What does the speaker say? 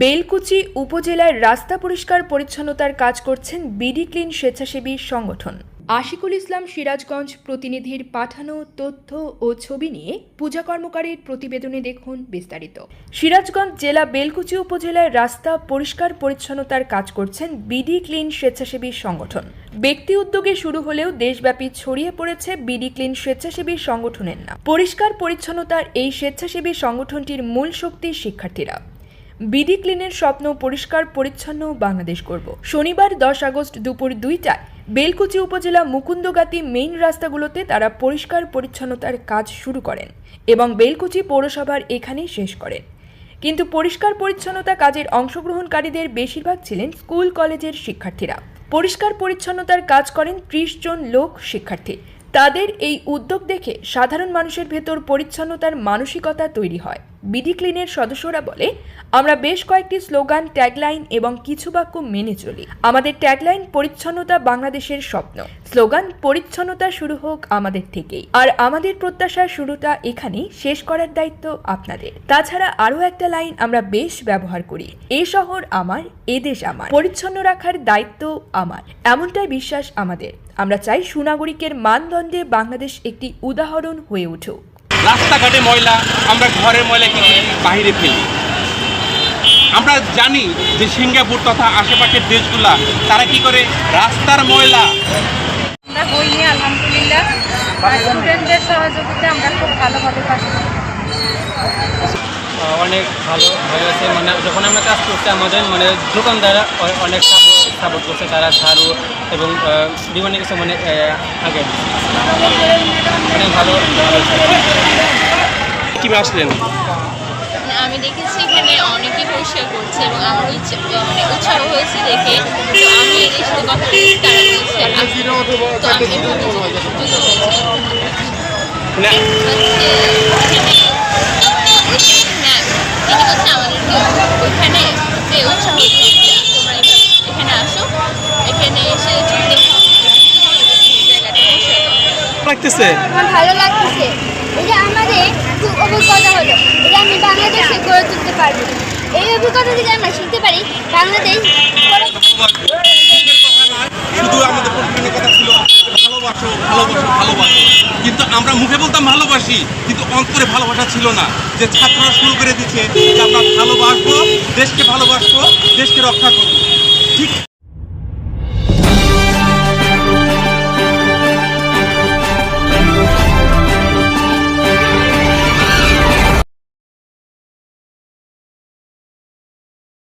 বেলকুচি উপজেলার রাস্তা পরিষ্কার পরিচ্ছন্নতার কাজ করছেন বিডি ক্লিন স্বেচ্ছাসেবী সংগঠন। আশিকুল ইসলাম সিরাজগঞ্জ প্রতিনিধির পাঠানো তথ্য ও ছবি নিয়ে পূজা কর্মকারের প্রতিবেদনে দেখুন বিস্তারিত। সিরাজগঞ্জ জেলা বেলকুচি উপজেলায় রাস্তা পরিষ্কার পরিচ্ছন্নতার কাজ করছেন বিডি ক্লিন স্বেচ্ছাসেবী সংগঠন। ব্যক্তি উদ্যোগে শুরু হলেও দেশব্যাপী ছড়িয়ে পড়েছে বিডি ক্লিন স্বেচ্ছাসেবী সংগঠনের নাম। পরিষ্কার পরিচ্ছন্নতার এই স্বেচ্ছাসেবী সংগঠনটির মূল শক্তি শিক্ষার্থীরা। বিডি ক্লিনের স্বপ্ন পরিষ্কার, পরিচ্ছন্ন বাংলাদেশ করব। শনিবার দশ আগস্ট দুপুর দুইটায় বেলকুচি উপজেলা মুকুন্দগাতি মেইন রাস্তাগুলোতে তারা পরিষ্কার, পরিচ্ছন্নতার কাজ শুরু করেন এবং বেলকুচি পৌরসভার এখানেই শেষ করেন। কিন্তু পরিষ্কার, পরিচ্ছন্নতা কাজের অংশগ্রহণকারীদের বেশিরভাগ ছিলেন স্কুল কলেজের শিক্ষার্থীরা। পরিষ্কার, পরিচ্ছন্নতার কাজ করেন ত্রিশ জন লোক শিক্ষার্থী। তাদের এই উদ্যোগ দেখে সাধারণ মানুষের ভেতর পরিচ্ছন্নতার মানসিকতা তৈরি হয়। বিডি ক্লিনের সদস্যরা বলে, আমরা বেশ কয়েকটি স্লোগান, ট্যাগলাইন এবং কিছু বাক্য মেনে চলি। আমাদের ট্যাগলাইন পরিচ্ছন্নতা বাংলাদেশের স্বপ্ন। স্লোগান, পরিচ্ছন্নতা শুরু হোক আমাদের থেকেই। আর আমাদের প্রত্যাশার শুরুটা এখানেই শেষ করার দায়িত্ব আপনাদের। তাছাড়া আরও একটা লাইন আমরা বেশ ব্যবহার করি, এ শহর আমার, এ দেশ আমার। পরিচ্ছন্ন রাখার দায়িত্ব আমার। এমনটাই বিশ্বাস আমাদের। আমরা চাই সুনাগরিকের মানদণ্ডে বাংলাদেশ একটি উদাহরণ হয়ে উঠুক। রাস্তাঘাটে ময়লা আমরা ঘরের ময়লা কিনে বাহিরে বাইরে ফেলি। আমরা জানি যে সিঙ্গাপুর তথা আশেপাশের দেশগুলা তারা কি করে রাস্তার ময়লা আমরা বই নিয়ে আলহামদুলিল্লাহ স্টুডেন্টদের সহযোগিতা আমরা খুব ভালোভাবে অনেক ভালো হয়ে হয়েছে মানে যখন আমরা কাজ করছি আমাদের মানে দোকানদাররা অনেক সাপোর্ট করছে। তারা ঝাড়ু এবং বিভিন্ন কিছু মানে আগে। অনেক ভালো। কি আসলেন আমি দেখেছি এখানে অনেকে পরিষ্কার করছে এবং আমার মানে উৎসাহ হয়েছে দেখে। তো আমি এদের সাথে কথা বলেছি তারা বলছে তো আমি এখানে লাগতেছে? ভালো লাগতেছে। এই যে আমাদের খুব অভিজ্ঞতা হলো। এটা আমি বাংলাদেশে গড়ে তুলতে পারব। এই অভিজ্ঞতা থেকে আমরা শিখতে পারি বাংলাদেশ শুধু আমাদের কথা ছিল ভালোবাসো ভালোবাসো ভালোবাসো। কিন্তু আমরা মুখে বলতাম ভালোবাসি কিন্তু অন্তরে ভালোবাসা ছিল না। যে ছাত্ররা শুরু করে দিচ্ছে যে আমরা ভালোবাসবো দেশকে ভালোবাসবো দেশকে রক্ষা করব। ঠিক